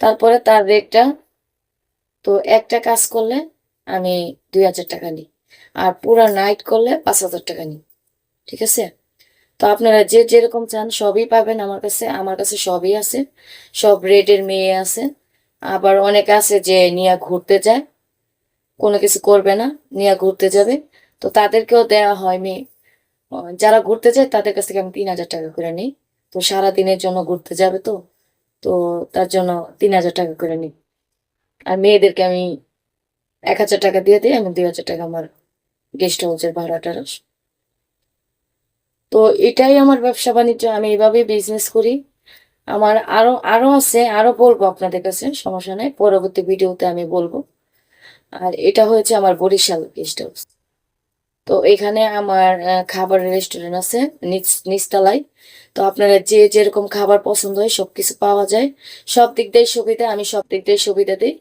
তারপরে তার রেটটা তো একটা কাজ করলে আমি দুই হাজার টাকা নিই, আর পুরা নাইট করলে পাঁচ হাজার টাকা নিই, ঠিক আছে? তো আপনারা যে যেরকম চান সবই পাবেন আমার কাছে আমার কাছে সবই আছে, সব রেটের মেয়ে আছে। আবার অনেক আছে যে নিয়ে ঘুরতে যায়, কোনো কিছু করবে না, নিয়ে ঘুরতে যাবে, তো তাদেরকেও দেওয়া হয় মেয়ে যারা ঘুরতে যায় তাদের কাছ থেকে আমি তিন হাজার টাকা করে নিই, তো সারা দিনের জন্য ঘুরতে যাবে তো? তো তার জন্য তিন হাজার টাকা করে নিই। আর মেয়েদেরকে আমি এক হাজার টাকা দিয়ে দিই আমি দুই হাজার টাকা আমার গেস্ট হাউসের ভাড়াটা। তো এটাই আমার ব্যবসা বাণিজ্য, আমি এইভাবে বিজনেস করি। আমার আরও আরও আছে, আরও বলব আপনাদের কাছে, সমস্যা নেই, পরবর্তী ভিডিওতে আমি বলব। আর এটা হয়েছে আমার বরিশাল গেস্ট হাউস তো এখানে আমার খাবারের রেস্টুরেন্ট আছে, নিচ, নিচতলায়। তো আপনারা যে যেরকম খাবার পছন্দ হয় সবকিছু পাওয়া যায়। সব দিক দিয়ে সুবিধা, আমি সব দিক দিয়ে সুবিধা দিই।